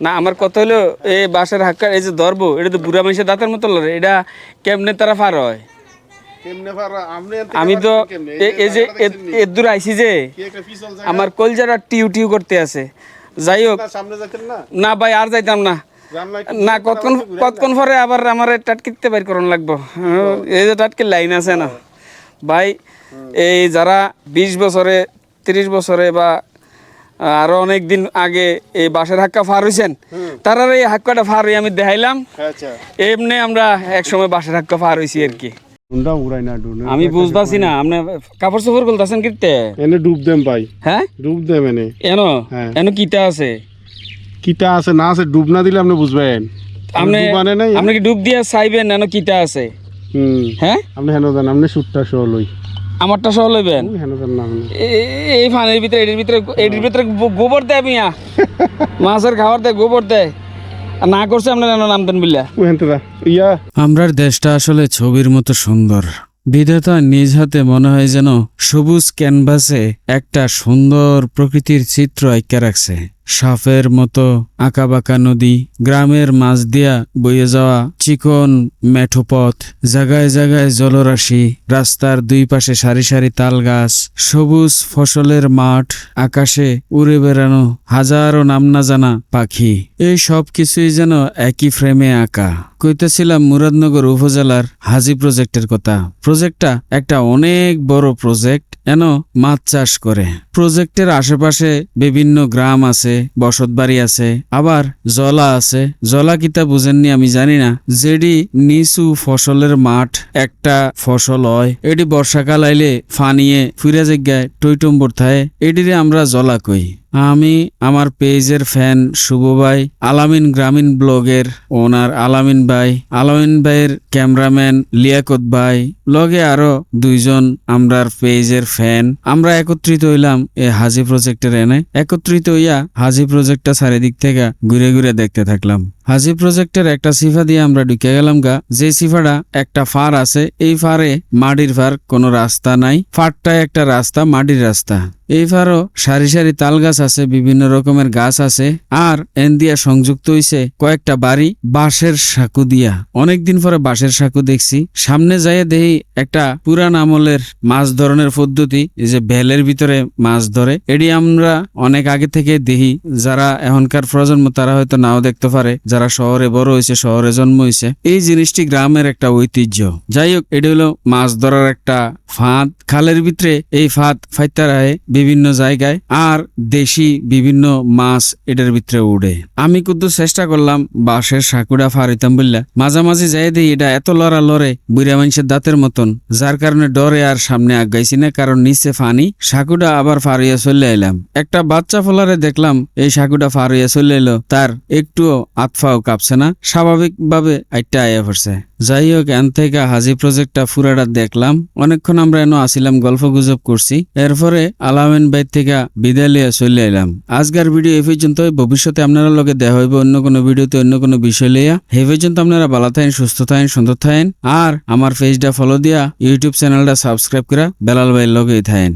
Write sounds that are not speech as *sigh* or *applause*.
না আমার কথা হলো এই বাঁশের হাক্কা এই যে ধরবো এটা তো বুড়া মানুষের দাঁতের মতো লড়ে এটা কেমনে তারা পার হয়? এর আমি তো এই যে নি? দূর আইছি যে আমার কলজারা টিউ টিউ করতে আছে। যাই হোক না ভাই আর যাইতাম না। না কতক্ষণ কতক্ষণ পরে আবার আমার টাটকিতে বাইর করুন লাগবো। এই যে টাটকির লাইন আছে না। ভাই এই যারা বিশ বছরে তিরিশ বছরে বা আরও অনেক দিন আগে এই বাসের হাক্কা ফার হয়েছেন তারা এই হাক্কাটা ফার হয়ে আমি দেখাইলাম। আচ্ছা। এমনি আমরা এক সময় বাসের হাক্কা ফার হয়েছি আর কি। আমি বুঝতেছি না আপনি কাপড় চোপড় বলতেছেন কিতে এনে ডুব দেম ভাই। হ্যাঁ? ডুব দেম এনে। এন? হ্যাঁ। এন কিতা আছে? কিটা আছে না আছে ডুব না দিলে আপনি বুঝবেন। আপনি আনে নাই। আপনি কি ডুব দিয়া চাইবেন এন কিতা আছে? হুম। হ্যাঁ? আপনি হেন জান আপনি সুটটা সহ লই। আমারটা সহ লইবেন? এই ফানের ভিতরে এটির ভিতরে এটির ভিতরে গোবর দেয় মিয়া। *laughs* মাছের খাবার দেয় গোবর দেয়। না করছে আপনার নামতেন বিল্লা। ইয়া। আমরার দেশটা আসলে ছবির মতো সুন্দর। বিধাতা নিজ হাতে মনে হয় যেন সবুজ ক্যানভাসে একটা সুন্দর প্রকৃতির চিত্র আঁকা রাখছে। সাফের মতো আঁকাবাঁকা নদী, গ্রামের মাছ দিয়া বয়ে যাওয়া চিকন মেঠো পথ জায়গায় জায়গায় জলরাশি, রাস্তার দুই পাশে সারি সারি তাল গাছ, সবুজ ফসলের মাঠ, আকাশে উড়ে বেড়ানো হাজারো নাম না জানা পাখি। এই সব কিছুই যেন একই ফ্রেমে আঁকা। কইতেছিলাম মুরাদনগর উপজেলার হাজি প্রজেক্টের কথা। প্রজেক্টটা একটা অনেক বড় প্রজেক্ট, এন মাছ চাষ করে। প্রজেক্টের আশেপাশে বিভিন্ন গ্রাম আছে বসত বাড়ি আছে, আবার জলা আছে। জলা কিতা বুঝেননি আমি জানি না। যেডি নিচু ফসলের মাঠ, একটা ফসল হয় এটি বর্ষাকাল আইলে ফানিয়ে ফিরে জায়গায় টইটম্বর থায় এটিরে আমরা জলা কই। আমি আমার পেজের ফ্যান শুভ ভাই আলামিন গ্রামীণ ব্লগের ওনার আলামিন ভাই, আলামিন ভাইয়ের ক্যামেরাম্যান লিয়াকত ভাই। লগে আরও দুইজন আমরার পেজের ফ্যান। আমরা একত্রিত হইলাম এ হাজি প্রজেক্টের এনে। একত্রিত হইয়া হাজি প্রজেক্টটা চারিদিক থেকে ঘুরে ঘুরে দেখতে থাকলাম। হাজি প্রজেক্টের একটা সিফা দিয়ে আমরা ঢুকে গেলাম গা। যে সিফাটা একটা ফার আছে, এই ফারে মাটির ফার কোনো রাস্তা নাই। ফারটায় একটা রাস্তা, মাটির রাস্তা। এই সারি সারি তাল গাছ আছে, বিভিন্ন রকমের গাছ আছে, আর এন দিয়া সংযুক্ত হইছে কয়েকটা বাড়ি, বাঁশের সাঁকু দিয়া। অনেকদিন পরে বাঁশের সাঁকু দেখছি। সামনে যাইয়ে দেখি একটা পুরান আমলের মাছ ধরনের পদ্ধতি যে ভেলের ভিতরে মাছ ধরে। এটি আমরা অনেক আগে থেকে দেখি। যারা এখনকার প্রজন্ম, তারা হয়তো নাও দেখতে পারে। যারা শহরে বড় হয়েছে শহরে জন্ম হয়েছে এই জিনিসটি গ্রামের একটা ঐতিহ্য। যাই হোক, এটি হলো মাছ ধরার একটা ফাঁদ। খালের ভিতরে এই ফাঁদ ফাইতে রাহে বিভিন্ন জায়গায় আর দেশি বিভিন্ন মাছ এটার ভিতরে উড়ে। আমি কিন্তু চেষ্টা করলাম বাঁশের সাকুড়া ফারিতাম বললা মাঝামাঝি যাই দিই, এটা এত লড়া লড়ে বুড়া মানুষের দাঁতের মতন, যার কারণে ডরে আর সামনে আগাইছি না, কারণ নিচে ফানি সাকুটা আবার ফারিয়া চলে এলাম একটা বাচ্চা ফলারে দেখলাম এই সাকুটা ফারিয়া চলে এলো, তার একটুও আতফাও কাঁপছে না, স্বাভাবিকভাবে আইটা আয়া পড়ছে। যাই হোক, এন থেকে হাজি প্রজেক্টটা ফুরাটা দেখলাম। অনেকক্ষণ আমরা এনো আসিলাম, গল্প গুজব করছি। এরপরে আলামিন বাইর থেকে বিদায় লিয়া চলে এলাম। আজকের ভিডিও এই পর্যন্ত ভবিষ্যতে আপনারা লগে দেখা হইব অন্য কোনো ভিডিওতে, অন্য কোনো বিষয় লইয়া। এই পর্যন্ত আপনারা ভালো থাকেন, সুস্থ থাকেন, সুন্দর থাকেন। আর আমার পেজটা ফলো দিয়া ইউটিউব চ্যানেলটা সাবস্ক্রাইব করা বেলাল ভাইয়ের লগেই থাকেন।